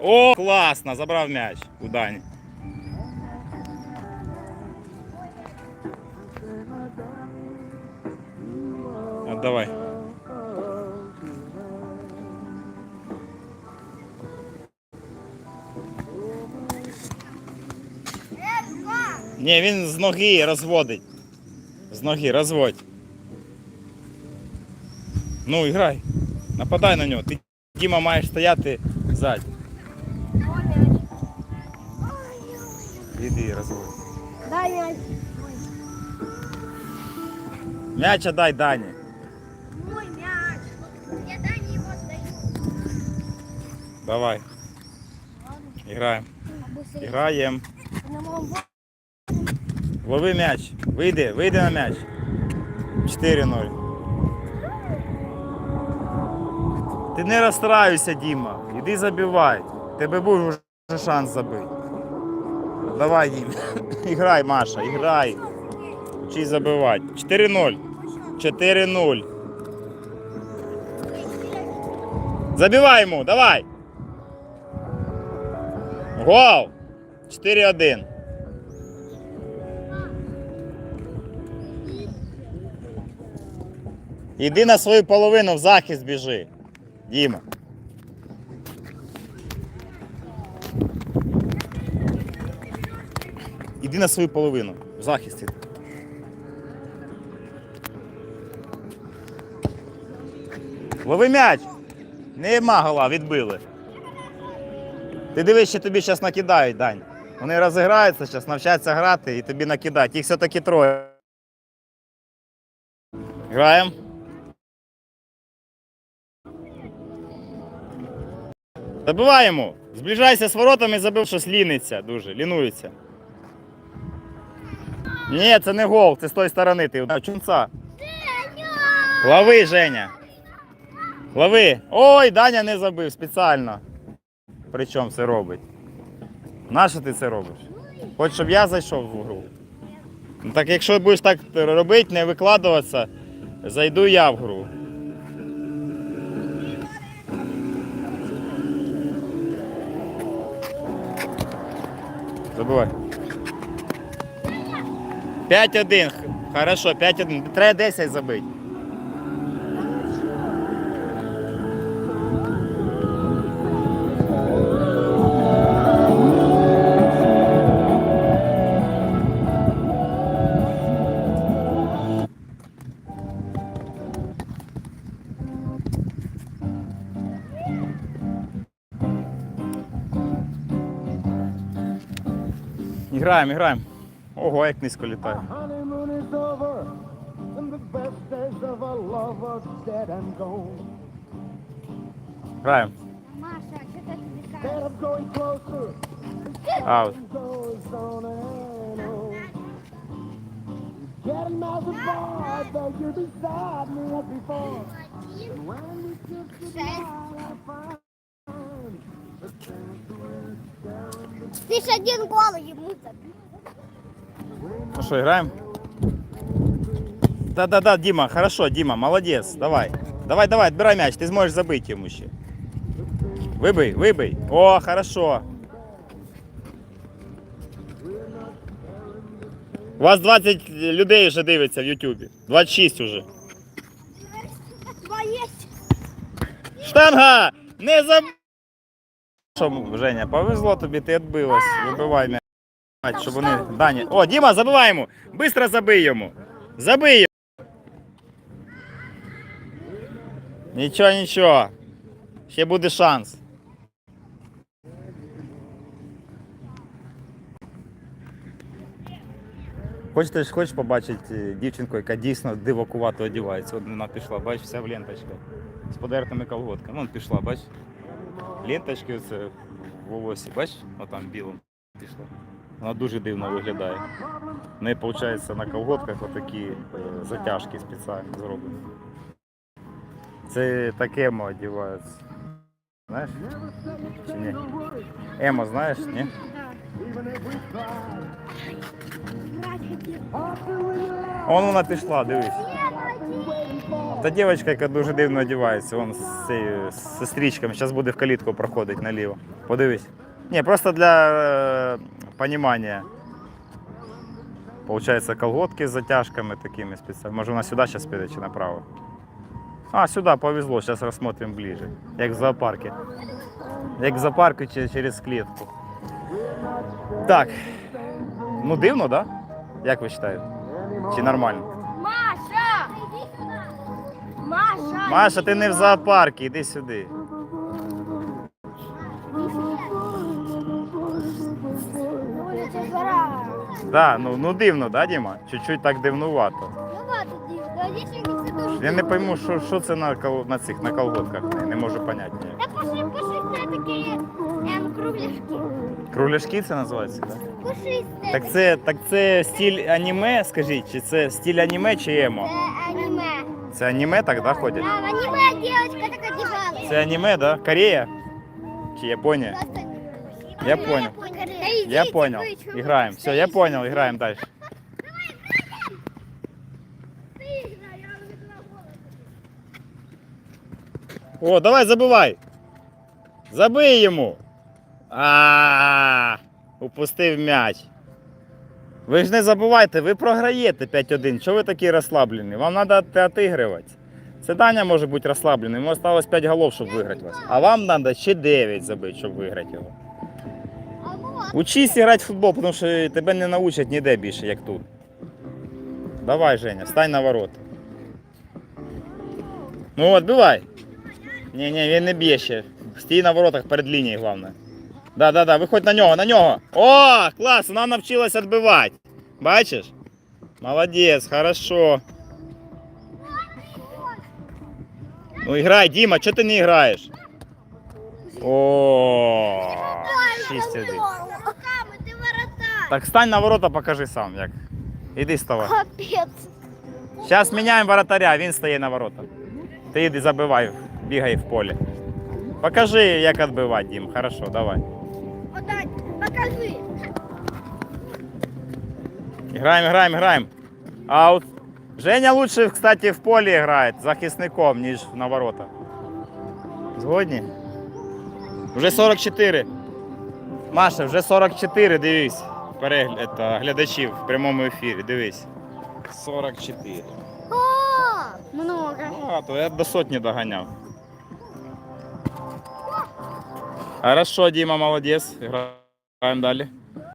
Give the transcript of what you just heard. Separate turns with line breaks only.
О, класно! Забрав м'яч у Дані. Отдавай. Ні, він з ноги розводить. З ноги розводь. Ну, іграй. Нападай на нього. Ти Діма маєш стояти ззаді. Іди, розводь.
Дай мяч.
М'яча дай Дані.
Мой мяч. Я Дане его отдаю.
Давай.
Моем во-
Лови м'яч. Вийди, вийди на м'яч. 4-0. Ти не розстраюйся, Діма. Іди забивай. Тебе був вже шанс забити. Давай, Дім. Іграй, Маша, іграй. Учись забивати. 4-0. 4-0. Забивай йому, давай. Гол! 4-1. Іди на свою половину в захист біжи. Діма. Іди на свою половину. В захист. іди. Лови м'яч. Нема гола, відбили. Ти дивись, що тобі зараз накидають, Дань. Вони розіграються зараз, навчаться грати і тобі накидають. Їх все-таки троє. Граємо. Забиваємо. Зближайся з воротами, забив, щось ліниться дуже, лінується. Ні, це не гол, це з тої сторони. Ти чунца. Лови, Женя. Лови. Ой, Даня не забив спеціально. Причому це робить? Нащо ти це робиш? Хочеш, щоб я зайшов в гру? Ну так якщо будеш так робити, не викладуватися, зайду я в гру. Забувай. 5-1. Хорошо, 5-1. Треба 10 забити. Іграємо, іграємо. Ого, як низько літає.
gone.
Граємо.
Маша, что ты отвлекаешь?
Instead of going closer,
Аут.
goes on and on. Getting miles apart, though you're beside me as before. And when we kiss goodnight, I find the chance to reach down
Ты ж один гол ему забил.
Ну що, граємо? Да-да-да, Дима, хорошо, Дима, молодець, давай. Давай, давай, отбирай мяч, ти зможеш забити йому ще. Вибий, вибий. О, хорошо. У вас 20 людей вже дивиться в Ютубі. 26 уже.
Два есть.
Штанга! Не заб... Що, Женя, повезло тобі, ти відбилась. Вибивай м'яч, Щоб вони... Дані. О, Діма, забивай йому! Бистро забий йому! Забий йому! Нічого, нічого. Ще буде шанс. Хочеш, хочеш побачити дівчинку, яка дійсно дивакувато одягається. От вона пішла, бачиш, вся в ленточках. З подертими колготками. Вон пішла, бач. Ленточки оце в волосі, бач, отам білим пішла. Вона дуже дивно виглядає. В неї, виходить, на колготках отакі е, затяжки спеціально зроблені. Це так емо одягаються. Знаєш? Чи ні? Емо, знаєш, ні? Вон вона пішла, дивись. Та дівчинка, яка дуже дивно одягається, вон з цією сестричками. Зараз буде в калітку проходить наліво. Подивись. Ні, просто для е, понімання. Получається, колготки з затяжками такими спеціальними. Може вона сюди зараз піде чи направо? А, сюди повезло, зараз розсмотримо ближе. Як в зоопарку. Як в зоопарку через клітку. Так. Ну дивно? Да? Як ви вважаєте? Чи нормально?
Маша! Маша!
Маша, ти не в зоопарку, іди сюди. Да, ну, ну дивно, да, Діма? Чуть-чуть так дивнувато.
Ну ладно, дивно. Дійсно, це дуже
Я не пойму, що, що це на, кол- на цих на колготках. Не, не можу поняти.
Та пошли, пошли, це такі ем, кругляшки.
Кругляшки це називається, так?
Пошли, це
Так це, так це стиль аніме, скажіть, чи це стиль аніме чи емо?
Це аніме.
Це аніме так, да, ходять?
А в аніме дівчинка така дівала.
Це аніме, да? Корея? Чи Японія? Я понял. Я понял. Играем. Все, я понял, играем дальше. О, давай забивай. Забий йому. А, упустив м'яч. Ви ж не забувайте, ви програєте 5-1. Чого ви такі розслаблені? Вам треба отигрувати. Це Даня може бути розслаблений. Йому осталось 5 голов, щоб виграти вас. А вам треба ще 9 забити, щоб виграти його. Учись грати в футбол, тому що тебе не научать ніде більше, як тут. Давай, Женя, стань на ворот. Ну от, бивай. Ні, ні, він не б'є ще. Стій на воротах перед лінією, головне. Да, да, да, виходь на нього, на нього. О, клас, вона навчилась відбивати. Бачиш? Молодець, хорошо. Ну грай, Діма, чого ти не граєш? О, 6-1.
Руками, ти ворота.
Так стань на ворота, покажи сам, як. Іди ставай.
Капець.
Зараз міняємо воротаря, він стає на ворота. Ти йди забивай, бігай в полі. Покажи, як відбивати, Дім. Хорошо, давай.
Отдай, покажи.
Граємо, граємо, граємо. Аут. Женя лучше, кстати, в полі грає захисником, ніж на ворота. Згодні? Вже 44. Маша, вже 44, дивись. Перегляд та, глядачів в прямому ефірі, дивись. 44.
О, много.
А, то я до сотні доганяв. Хорошо, Діма, молодець. Граємо далі.